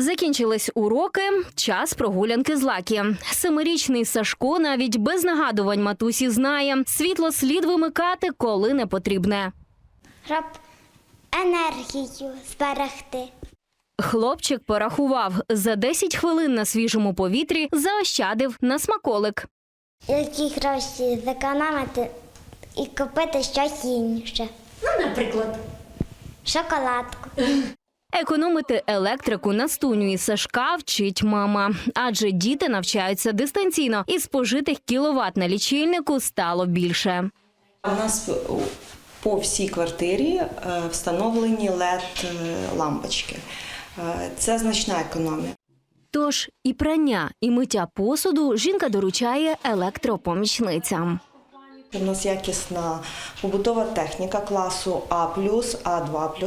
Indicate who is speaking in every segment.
Speaker 1: Закінчились уроки, час прогулянки з лакі. Семирічний Сашко навіть без нагадувань матусі знає, світло слід вимикати, коли не потрібне.
Speaker 2: щоб енергію зберегти.
Speaker 1: Хлопчик порахував за 10 хвилин на свіжому повітрі, заощадив на смаколик.
Speaker 2: Які гроші зекономити і купити щось інше.
Speaker 3: Ну, наприклад,
Speaker 2: Шоколадку.
Speaker 1: Економити електрику на стуню із Сашка вчить мама, адже діти навчаються дистанційно, і спожитих кіловат на лічильнику стало більше.
Speaker 4: У нас по всій квартирі е, встановлені led лампочки. Це значна економія.
Speaker 1: Тож і прання, і миття посуду жінка доручає електропомічницям.
Speaker 4: У нас якісна побутова техніка класу А А2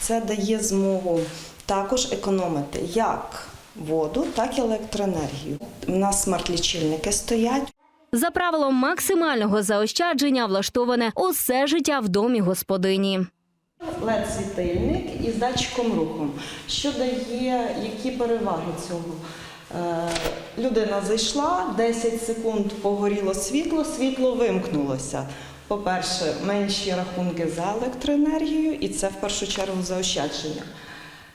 Speaker 4: Це дає змогу також економити як воду, так і електроенергію. У нас смарт-лічильники стоять.
Speaker 1: За правилом максимального заощадження влаштоване усе життя в домі господині.
Speaker 4: led світильник із датчиком руху. Що дає, які переваги цього? Е, Людина зайшла, 10 секунд погоріло світло, світло вимкнулося. По-перше, менші рахунки за електроенергію, і це в першу чергу заощадження.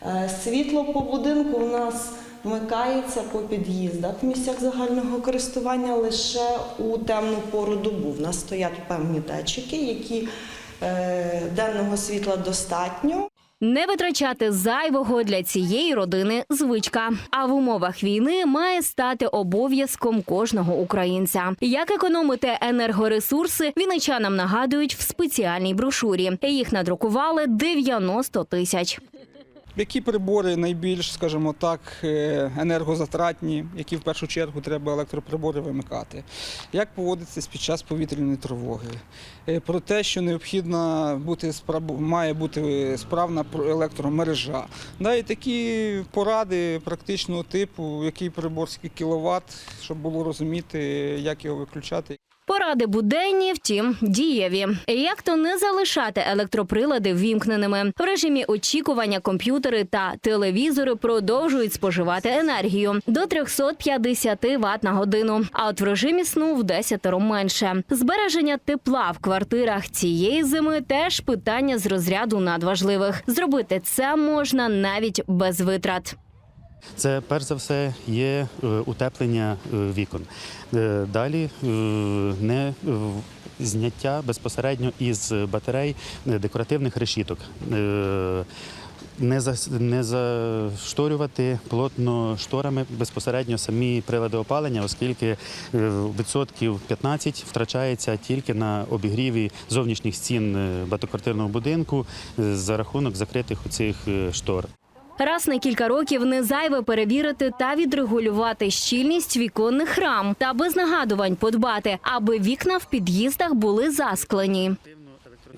Speaker 4: Е, Світло по будинку у нас вмикається по під'їздах в місцях загального користування лише у темну пору добу. В нас стоять певні датчики, які е, денного світла достатньо.
Speaker 1: Не витрачати зайвого для цієї родини звичка. А в умовах війни має стати обов'язком кожного українця. Як економити енергоресурси, віничанам нагадують в спеціальній брошурі. Їх надрукували 90 тисяч.
Speaker 5: Які прибори найбільш, скажімо так, е, енергозатратні, які в першу чергу треба електроприбори вимикати? Як поводитися під час повітряної тривоги? Е, Про те, що необхідно бути має бути справна електромережа. Да, і такі поради практичного типу, який прибор скільки кіловат, щоб було розуміти, як його виключати.
Speaker 1: Поради буденні, втім, дієві. Як то не залишати електроприлади ввімкненими в режимі очікування комп'ютери та телевізори продовжують споживати енергію до 350 Вт на годину. А от в режимі сну в десятеро менше. Збереження тепла в квартирах цієї зими теж питання з розряду надважливих. Зробити це можна навіть без витрат.
Speaker 6: Це перш за все є е, утеплення е, вікон. Е, Далі не зняття безпосередньо із батарей декоративних решіток. Не, за, не зашторювати плотно шторами безпосередньо самі прилади опалення, оскільки відсотків 15 втрачається тільки на обігріві зовнішніх стін багатоквартирного будинку за рахунок закритих у цих штор.
Speaker 1: Раз на кілька років не зайве перевірити та відрегулювати щільність віконних рам та без нагадувань подбати, аби вікна в під'їздах були засклені.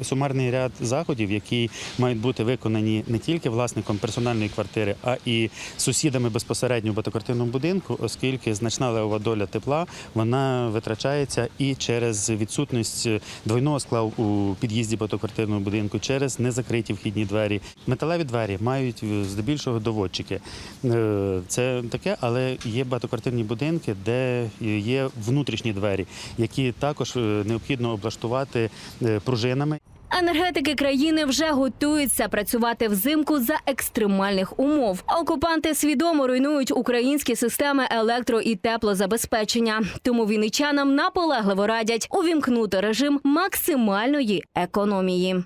Speaker 6: Сумарний ряд заходів, які мають бути виконані не тільки власником персональної квартири, а і сусідами безпосередньо в багатоквартирному будинку, оскільки значна левова доля тепла вона витрачається і через відсутність двойного скла у під'їзді багатоквартирного будинку, через незакриті вхідні двері. Металеві двері мають здебільшого доводчики. Е, Це таке, але є багатоквартирні будинки, де є внутрішні двері, які також е, необхідно облаштувати е, пружинами.
Speaker 1: Енергетики країни вже готуються працювати взимку за екстремальних умов. Окупанти свідомо руйнують українські системи електро і теплозабезпечення. Тому віничанам наполегливо радять увімкнути режим максимальної економії.